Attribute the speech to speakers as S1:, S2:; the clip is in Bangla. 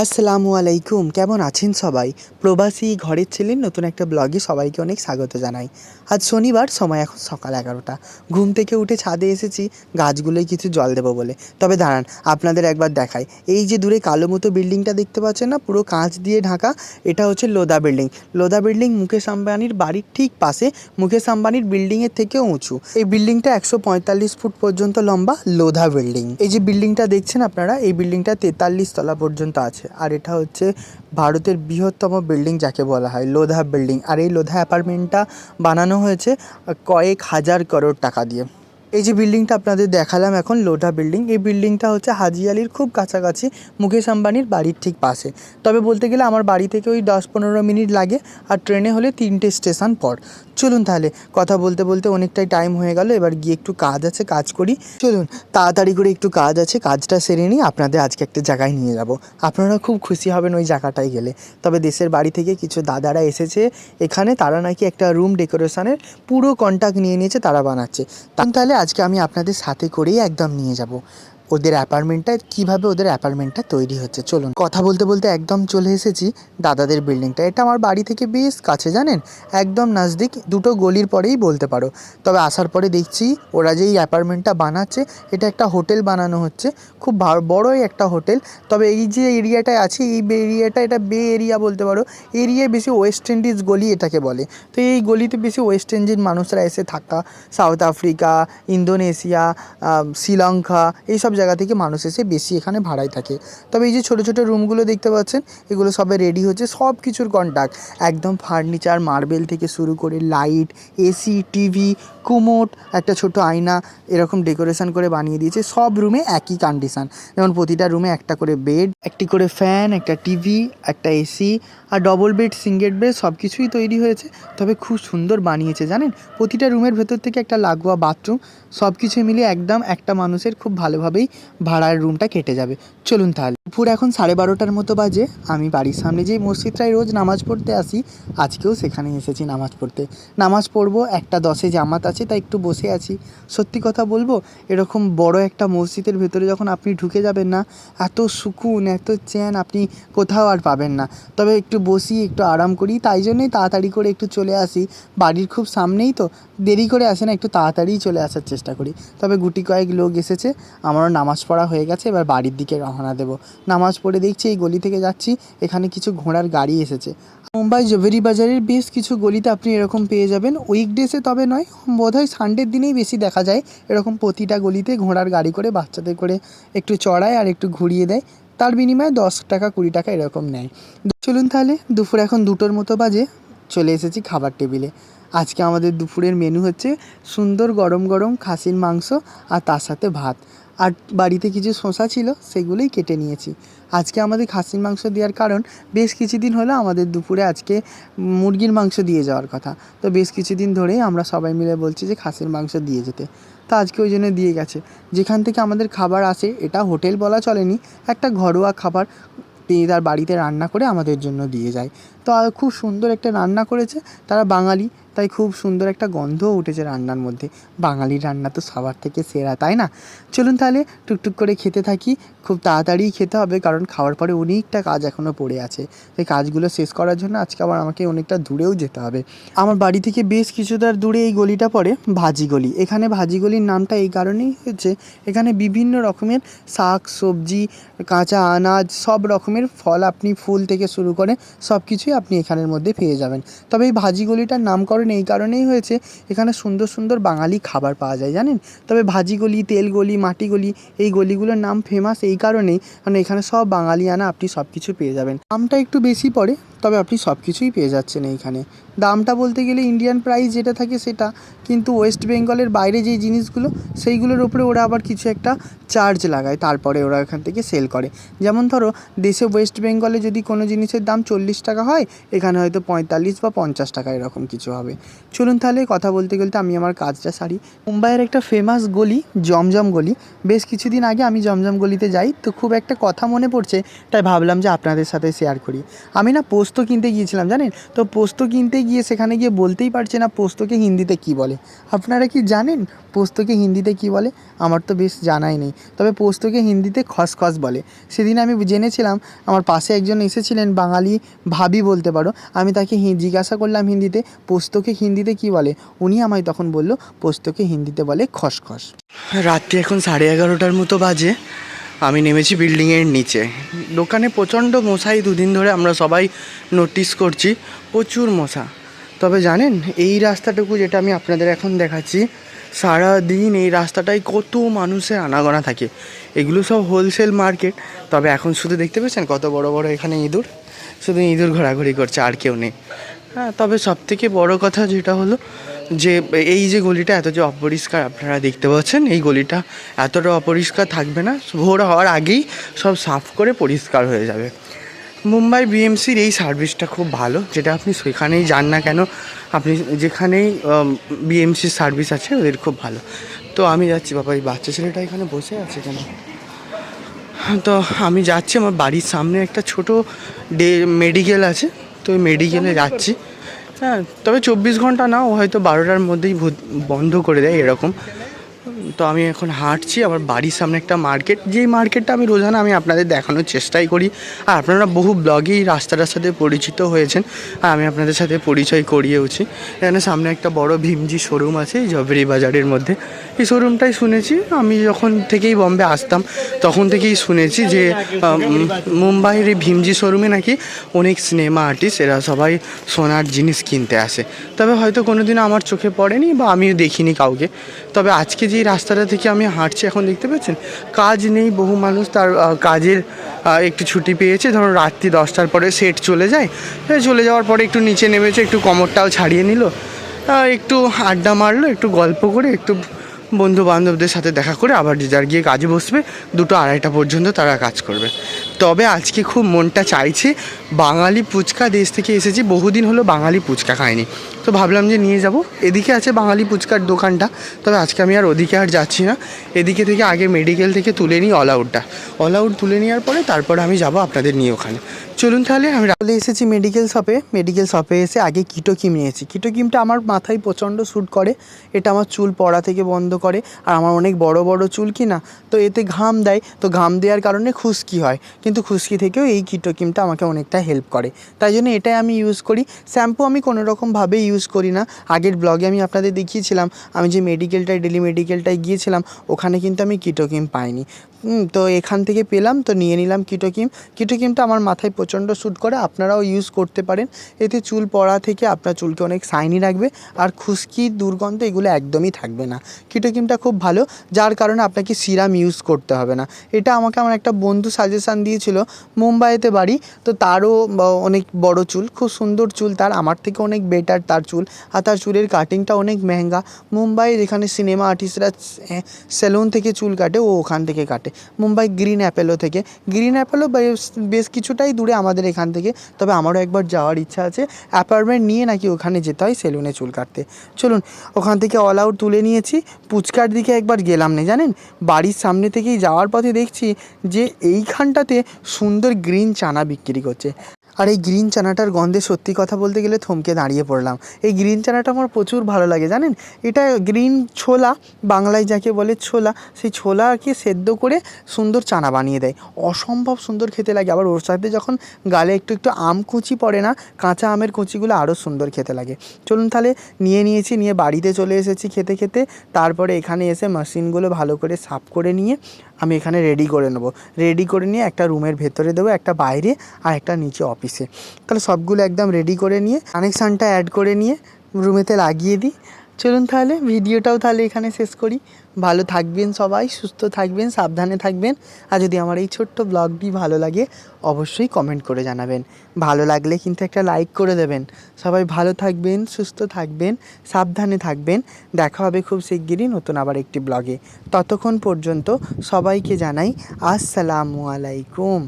S1: আসসালামু আলাইকুম। কেমন আছেন সবাই? প্রবাসী ঘরের ছেলের নতুন একটা ব্লগে সবাইকে অনেক স্বাগত জানাই। আজ শনিবার, সময় এখন সকাল এগারোটা। ঘুম থেকে উঠে ছাদে এসেছি, গাছগুলোয় কিছু জল দেবো বলে। তবে দাঁড়ান, আপনাদের একবার দেখাই। এই যে দূরে কালো মতো বিল্ডিংটা দেখতে পাচ্ছেন না, পুরো কাঁচ দিয়ে ঢাকা, এটা হচ্ছে লোদা বিল্ডিং। লোদা বিল্ডিং মুকেশ আম্বানির বাড়ির ঠিক পাশে, মুকেশ আম্বানির বিল্ডিংয়ের থেকেও উঁচু। এই বিল্ডিংটা একশো পঁয়তাল্লিশ ফুট পর্যন্ত লম্বা, লোধা বিল্ডিং। এই যে বিল্ডিংটা দেখছেন আপনারা, এই বিল্ডিংটা তেতাল্লিশ তলা পর্যন্ত আছে। আর এটা হচ্ছে ভারতের বৃহত্তম বিল্ডিং যাকে বলা হয় লোধা বিল্ডিং। আর এই লোধা অ্যাপার্টমেন্টটা বানানো হয়েছে কয়েক হাজার করোড় টাকা দিয়ে। এই যে বিল্ডিংটা আপনাদের দেখালাম এখন, লোধা বিল্ডিং এই বিল্ডিংটা হচ্ছে হাজি আলির খুব কাছাকাছি মুকেশ আম্বানির বাড়ির ঠিক পাশে। তবে বলতে গেলে আমার বাড়ি থেকে ওই দশ পনেরো মিনিট লাগে, আর ট্রেনে হলে তিনটে স্টেশন পর। চলুন তাহলে, কথা বলতে বলতে অনেকটাই টাইম হয়ে গেল, এবার গিয়ে একটু কাজ আছে, কাজ করি। চলুন, তাড়াতাড়ি করে একটু কাজ আছে, কাজটা সেরে নিই আপনাদের আজকে একটা জায়গায় নিয়ে যাব। আপনারা খুব খুশি হবেন ওই জায়গাটায় গেলে। তবে দেশের বাড়ি থেকে কিছু দাদারা এসেছে, এখানে তারা নাকি একটা রুম ডেকোরেশনের পুরো কন্ট্যাক্ট নিয়ে নিয়েছে, তারা বানাচ্ছে। তাহলে আজকে আমি আপনাদের সাথে করেই একদম নিয়ে যাব। ওদের অ্যাপার্টমেন্টটা, কীভাবে ওদের অ্যাপার্টমেন্টটা তৈরি হচ্ছে, চলুন। কথা বলতে বলতে একদম চলে এসেছি দাদাদের বিল্ডিংটা এটা আমার বাড়ি থেকে বেশ কাছে, জানেন? একদম নাজদিক, দুটো গলির পরেই বলতে পারো। তবে আসার পরে দেখছি ওরা যেই অ্যাপার্টমেন্টটা বানাচ্ছে, এটা একটা হোটেল বানানো হচ্ছে। খুব বড়ই একটা হোটেল। তবে এই যে এরিয়াটায় আছে, এই এরিয়াটা এটা বে এরিয়া বলতে পারো। এরিয়ায় বেশি ওয়েস্ট ইন্ডিজ গলি এটাকে বলে। তো এই গলিতে বেশি ওয়েস্ট ইন্ডিজ মানুষরা এসে থাকা, সাউথ আফ্রিকা ইন্দোনেশিয়া শ্রীলঙ্কা এইসব জায়গা থেকে মানুষ এসে বেশি এখানে ভাড়ায় থাকে। তবে এই যে ছোটো ছোটো রুমগুলো দেখতে পাচ্ছেন, এগুলো সবে রেডি হচ্ছে, সব কিছুর কন্ট্যাক্ট একদম ফার্নিচার মার্বেল থেকে শুরু করে লাইট এসি টিভি কুমোট, একটা ছোট আয়না, এরকম ডেকোরেশন করে বানিয়ে দিয়েছে, সব রুমে একই কন্ডিশন যেমন প্রতিটা রুমে একটা করে বেড একটি করে ফ্যান একটা টিভি একটা এসি আর ডবল বেড সিঙ্গেল বেড সব কিছুই তৈরি হয়েছে। তবে খুব সুন্দর বানিয়েছে, জানেন? প্রতিটা রুমের ভেতর থেকে একটা লাগোয়া বাথরুম সব কিছু মিলিয়ে একদম একটা মানুষের খুব ভালোভাবেই ভাড়ার রুমটা কেটে যাবে। চলুন তাহলে। দুপুর এখন সাড়ে বারোটার মতো বাজে। আমি বাড়ির সামনে যেই মসজিদটায় রোজ নামাজ পড়তে আসি, আজকেও সেখানে এসেছি নামাজ পড়তে। নামাজ পড়ব, একটা দশে জামাত আছে, তাই একটু বসে আছি। সত্যি কথা বলব, এরকম বড় একটা মসজিদের ভেতরে যখন আপনি ঢুকে যাবেন না, এত সুকুন, এত চ্যান আপনি কোথাও আর পাবেন না। তবে একটু বসি, একটু আরাম করি, তাই জন্যই তাড়াতাড়ি করে একটু চলে আসি। বাড়ির খুব সামনেই তো, দেরি করে আসে না, একটু তাড়াতাড়িই চলে আসার চেষ্টা করি। তবে গুটি কয়েক লোক এসেছে, আমারও নামাজ পড়া হয়ে গেছে, এবার বাড়ির দিকে রওনা দেবো। নামাজ পড়ে দেখছি এই গলি থেকে যাচ্ছি, এখানে কিছু ঘোড়ার গাড়ি এসেছে। মুম্বাই জভেরি বাজারের বেশ কিছু গলিতে আপনি এরকম পেয়ে যাবেন। উইকডেসে তবে নয়, বোধহয় সানডের দিনেই বেশি দেখা যায়। এরকম প্রতিটা গলিতে ঘোড়ার গাড়ি করে, বাচ্চাদের করে একটু চড়ায় আর একটু ঘুরিয়ে দেয়। তার বিনিময়ে দশ টাকা, কুড়ি টাকা এরকম নেয়। চলুন তাহলে, দুপুর এখন দুটোর মতো বাজে, চলে এসেছি খাবার টেবিলে। আজকে আমাদের দুপুরের মেনু হচ্ছে সুন্দর গরম গরম খাসির মাংস আর তার সাথে ভাত। আর বাড়িতে কিছু শসা ছিল, সেগুলোই কেটে নিয়েছি। আজকে আমাদের খাসির মাংস দেওয়ার কারণ, বেশ কিছুদিন হলো আমাদের দুপুরে আজকে মুরগির মাংস দিয়ে যাওয়ার কথা। তো বেশ কিছুদিন ধরেই আমরা সবাই মিলে বলছি যে খাসির মাংস দিয়ে যেতে। তো আজকে ওই জন্য দিয়ে গেছে। যেখান থেকে আমাদের খাবার আসে, এটা হোটেল বলা চলেনি, একটা ঘরোয়া খাবার তিনি তার বাড়িতে রান্না করে আমাদের জন্য দিয়ে যায়। তো খুব সুন্দর একটা রান্না করেছে, তারা বাঙালি। তাই খুব সুন্দর একটা গন্ধও উঠেছে রান্নার মধ্যে। বাঙালির রান্না তো সবার থেকে সেরা, তাই না? চলুন তাহলে টুকটুক করে খেতে থাকি, খুব তাড়াতাড়ি খেতে হবে কারণ খাওয়ার পরে অনেকটা কাজ এখনও পড়ে আছে। সেই কাজগুলো শেষ করার জন্য আজকে আবার আমাকে অনেকটা দূরেও যেতে হবে। আমার বাড়ি থেকে বেশ কিছুটা দূরে এই গলিটা পড়ে ভাজি গলি এখানে ভাজি গলির নামটা এই কারণেই হচ্ছে, এখানে বিভিন্ন রকমের শাক, সবজি, কাঁচা আনাজ, সব রকমের ফল আপনি ফুল থেকে শুরু করে সব কিছুই আপনি এখানের মধ্যে পেয়ে যাবেন। তবে এই ভাজি গলিটার নামকরণ এই কারণেই হয়েছে এখানে সুন্দর সুন্দর বাঙালি খাবার পাওয়া যায়, জানেন? তবে ভাজি গলি তেল গলি মাটি গলি এই গলিগুলোর নাম ফেমাস এই কারণেই, কারণ এখানে সব বাঙালিয়ানা আপনি সব কিছু পেয়ে যাবেন। দামটা একটু বেশি পড়ে, তবে আপনি সব কিছুই পেয়ে যাচ্ছেন এইখানে। দামটা বলতে গেলে ইন্ডিয়ান প্রাইস যেটা থাকে সেটা। কিন্তু ওয়েস্ট বেঙ্গলের বাইরে যেই জিনিসগুলো, সেইগুলোর ওপরে ওরা আবার কিছু একটা চার্জ লাগায়, তারপরে ওরা এখান থেকে সেল করে। যেমন ধরো, দেশে ওয়েস্ট বেঙ্গলে যদি কোনো জিনিসের দাম চল্লিশ টাকা হয়, এখানে হয়তো পঁয়তাল্লিশ বা পঞ্চাশ টাকা এরকম কিছু হবে। চলুন তাহলে কথা বলতে বলতে আমি আমার কাজটা সারি। মুম্বাইয়ের একটা ফেমাস গলি, জমজম গলি। বেশ কিছুদিন আগে আমি জমজম গলিতে যাই, তো খুব একটা কথা মনে পড়ছে, তাই ভাবলাম যে আপনাদের সাথে শেয়ার করি। আমি না পোস্ত কিনতে গিয়েছিলাম, জানেন? তো পোস্ত কিনতে গিয়ে সেখানে গিয়ে বলতেই পারছে না পোস্তকে হিন্দিতে কী বলে। আপনারা কি জানেন পোস্তকে হিন্দিতে কী বলে? আমার তো বেশ জানাই নেই। তবে পোস্তকে হিন্দিতে খসখস বলে। সেদিন আমি জেনেছিলাম, আমার পাশে একজন এসেছিলেন, বাঙালি ভাবি বলতে পারো। আমি তাকে জিজ্ঞাসা করলাম হিন্দিতে, পোস্তকে হিন্দিতে কী বলে? উনি আমায় তখন বলল, পোস্তকে হিন্দিতে বলে খসখস। রাত্রি এখন সাড়ে এগারোটার মতো বাজে। আমি নেমেছি বিল্ডিংয়ের নিচে। দোকানে প্রচণ্ড মশাই দুদিন ধরে আমরা সবাই নোটিস করছি, প্রচুর মশা। তবে জানেন, এই রাস্তাটুকু যেটা আমি আপনাদের এখন দেখাচ্ছি সারা দিন এই রাস্তাটায় কত মানুষের আনাগোনা থাকে। এগুলো সব হোলসেল মার্কেট তবে এখন শুধু দেখতে পেয়েছেন কত বড় বড় এখানে ইঁদুর? শুধু ইঁদুর ঘোরাঘুরি করছে, আর কেউ নেই। হ্যাঁ তবে সব থেকে বড় কথা যেটা হলো যে এই যে গলিটা এত যে অপরিষ্কার আপনারা দেখতে পাচ্ছেন এই গলিটা এতটা অপরিষ্কার থাকবে না। ভোর হওয়ার আগেই সব সাফ করে পরিষ্কার হয়ে যাবে। মুম্বাই বিএমসির এই সার্ভিসটা খুব ভালো যেটা আপনি সেখানেই যান না কেন আপনি যেখানেই বিএমসির সার্ভিস আছে ওদের খুব ভালো। তো আমি যাচ্ছি বাবা এই বাচ্চা ছেলেটা এখানে বসে আছে কেন? তো আমি যাচ্ছি আমার বাড়ির সামনে একটা ছোট ডে মেডিকেল আছে তো ওই মেডিকেলে যাচ্ছি। হ্যাঁ তবে চব্বিশ ঘণ্টা না ও হয়তো বারোটার মধ্যেই বন্ধ করে দেয় এরকম। তো আমি এখন হাঁটছি, আমার বাড়ির সামনে একটা মার্কেট। যেই মার্কেটটা আমি রোজানা আমি আপনাদের দেখানোর চেষ্টাই করি। আর আপনারা বহু ব্লগেই রাস্তাটার সাথে পরিচিত হয়েছেন, আর আমি আপনাদের সাথে পরিচয় করিয়েওছি। এখানে সামনে একটা বড় ভীমজি শোরুম আছে জবেরি বাজারের মধ্যে। এই শোরুমটাই শুনেছি, আমি যখন থেকেই বম্বে আসতাম, তখন থেকেই শুনেছি যে মুম্বাইয়ের এই ভীমজি শোরুমে নাকি অনেক সিনেমা আর্টিস্ট, এরা সবাই সোনার জিনিস কিনতে আসে। তবে হয়তো কোনোদিনও আমার চোখে পড়েনি বা আমিও দেখিনি কাউকে। তবে আজকে যে রাস্তাটা থেকে আমি হাঁটছি এখন, দেখতে পাচ্ছেন কাজ নেই, বহু মানুষ তার কাজের একটু ছুটি পেয়েছে। ধরুন রাত্রি দশটার পরে সেট চলে যায়। চলে যাওয়ার পরে একটু নিচে নেমেছে, একটু কমরটাও ছাড়িয়ে নিল। একটু আড্ডা মারলো, একটু গল্প করে, একটু বন্ধু বান্ধবদের সাথে দেখা করে আবার যে যার গিয়ে কাজে বসবে, দুটো আড়াইটা পর্যন্ত তারা কাজ করবে। তবে আজকে খুব মনটা চাইছে, বাঙালি ফুচকা দেশ থেকে এসেছি, বহুদিন হলো বাঙালি ফুচকা খাইনি তো ভাবলাম যে নিয়ে যাব। এদিকে আছে বাঙালি ফুচকার দোকানটা, তবে আজকে আমি আর ওদিকে আর যাচ্ছি না। এদিকে থেকে আগে মেডিকেল থেকে তুলে নিই অল আউটটা অল আউট তুলে নেওয়ার পরে তারপরে আমি যাব আপনাদের নিয়ে ওখানে। চলুন তাহলে, আমি চলে এসেছি মেডিকেল শপে মেডিকেল শপে এসে আগে কিটো কিম নিয়েছি। কিটো কিমটা আমার মাথায় প্রচণ্ড শ্যুট করে। এটা আমার চুল পড়া থেকে বন্ধ করে। আর আমার অনেক বড় বড় চুল কি না তো এতে ঘাম দেয়। তো ঘাম দেওয়ার কারণে খুশকি হয়। কিন্তু খুশকি থেকেও এই কিটো কিমটা আমাকে অনেকটা হেল্প করে। তাই জন্য এটাই আমি ইউজ করি। শ্যাম্পু আমি কোনো রকমভাবে ইউজ করি না। আগের ব্লগে আমি আপনাদের দেখিয়েছিলাম, আমি যে মেডিকেলটায় ডেলি মেডিকেলটায় গিয়েছিলাম, ওখানে কিন্তু আমি কিটো কিম পাইনি। তো এখান থেকে পেলাম, তো নিয়ে নিলাম কিটোকিম। কিটোকিমটা আমার মাথায় প্রচণ্ড শ্যুট করে, আপনারাও ইউজ করতে পারেন। এতে চুল পড়া থেকে আপনার চুলকে অনেক সাইনি রাখবে, আর খুশকি, দুর্গন্ধ এগুলো একদমই থাকবে না। কিটোকিমটা খুব ভালো, যার কারণে আপনাকে সিরাম ইউজ করতে হবে না। এটা আমাকে আমার একটা বন্ধু সাজেশান দিয়েছিল, মুম্বাইতে বাড়ি, তো তারও অনেক বড় চুল, খুব সুন্দর চুল তার, আমার থেকে অনেক বেটার তার চুল। আর তার চুলের কাটিংটা অনেক মেহেঙ্গা। মুম্বাইয়ের যেখানে সিনেমা আর্টিস্টরা সেলুন থেকে চুল কাটে, ও ওখান থেকে কাটে। মুম্বাই গ্রিন অ্যাপেলো থেকে। গ্রিন অ্যাপেলো বেশ কিছুটাই দূরে আমাদের এখান থেকে, তবে আমারও একবার যাওয়ার ইচ্ছা আছে। অ্যাপার্টমেন্ট নিয়ে নাকি ওখানে যেতে হয় সেলুনে চুল কাটতে। চলুন, ওখান থেকে অল আউট তুলে নিয়েছি। পুচকার দিকে একবার গেলাম না, জানেন? বাড়ির সামনে থেকেই যাওয়ার পথে দেখছি যে এইখানটাতে সুন্দর গ্রিন চানা বিক্রি করছে। আর এই গ্রিন চানাটার গন্ধে সত্যি কথা বলতে গেলে থমকে দাঁড়িয়ে পড়লাম। এই গ্রিন চানাটা আমার প্রচুর ভালো লাগে, জানেন? এটা গ্রিন ছোলা, বাংলায় যাকে বলে ছোলা, সেই ছোলাকে সেদ্ধ করে সুন্দর চানা বানিয়ে দেয়। অসম্ভব সুন্দর খেতে লাগে। আবার ওর সাথে যখন গালে একটু একটু আম কুচি পড়ে না, কাঁচা আমের কুচিগুলো আরও সুন্দর খেতে লাগে। চলুন তাহলে নিয়ে নিয়েছি, নিয়ে বাড়িতে চলে এসেছি খেতে খেতে। তারপরে এখানে এসে মেশিনগুলো ভালো করে সাফ করে নিয়ে আমি এখানে রেডি করে নেব। রেডি করে নিয়ে একটা রুমের ভেতরে দেবো, একটা বাইরে আর একটা নিচে অফিসে তাহলে সবগুলো একদম রেডি করে নিয়ে কানেকশানটা অ্যাড করে নিয়ে রুমেতে লাগিয়ে দিই। চলুন তাহলে ভিডিওটাও তাহলে এখানে শেষ করি। ভালো থাকবেন সবাই, সুস্থ থাকবেন, সাবধানে থাকবেন। আর যদি আমার এই ছোট্ট ব্লগটি ভালো লাগে, অবশ্যই কমেন্ট করে জানাবেন। ভালো লাগলে কিন্তু একটা লাইক করে দেবেন। সবাই ভালো থাকবেন, সুস্থ থাকবেন, সাবধানে থাকবেন। দেখা হবে খুব শিগগিরই নতুন আবার একটি ব্লগে। ততক্ষণ পর্যন্ত সবাইকে জানাই, আসসালামু আলাইকুম।